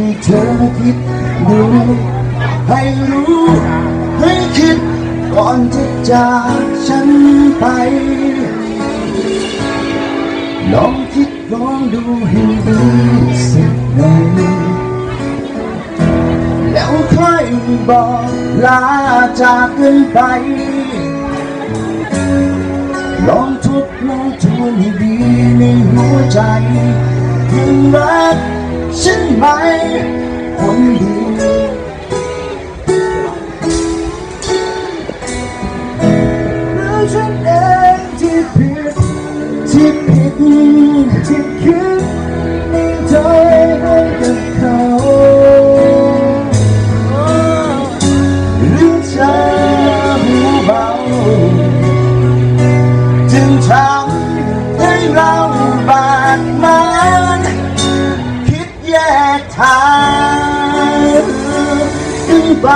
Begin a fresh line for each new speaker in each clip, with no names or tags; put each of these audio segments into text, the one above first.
ให้เธอคิดดู ให้รู้ ให้คิดก่อนจะจากฉันไป ลองคิดลองดูให้ดีสักหน่อยแล้วค่อยบอกลาจากกันไป ลองทบลองทวนให้ดีในหัวใจยังรักฉันไหม Imagine and deep, deep, deep, deep, deep, deep, กันไป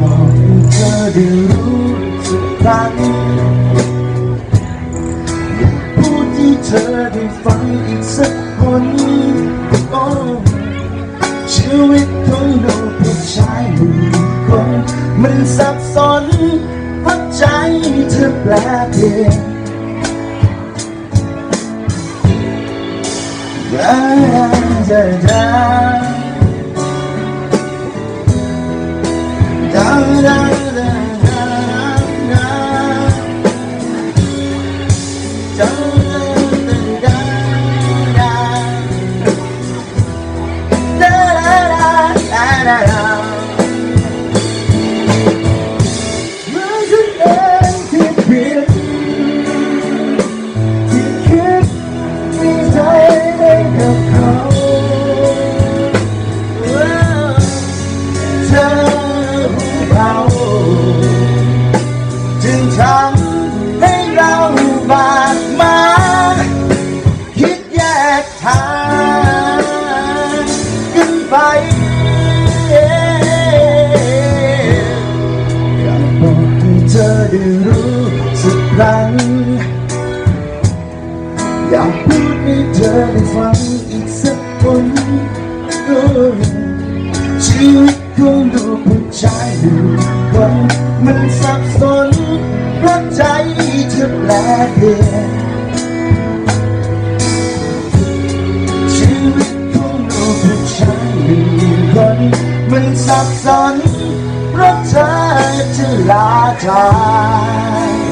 บอกให้เธอได้รู้สักครั้งอยากพูดที่เธอได้ฟังอีกสักคนโอ้ชีวิตของเราผู้ชายหนึ่งคนมันสับสนเพราะใจเธอแปลเปลี่ยนด 在等。 ได้รู้สักครั้งอยากพูดให้เธอได้ฟังอีกสักคนชีวิตของลูกผู้ชายหนึ่งคนมันสับสนเพราะใจเธอแปลเปลี่ยนชีวิตของลูกผู้ชายหนึ่งคนมันสับสน พรักเธอจะลาทาย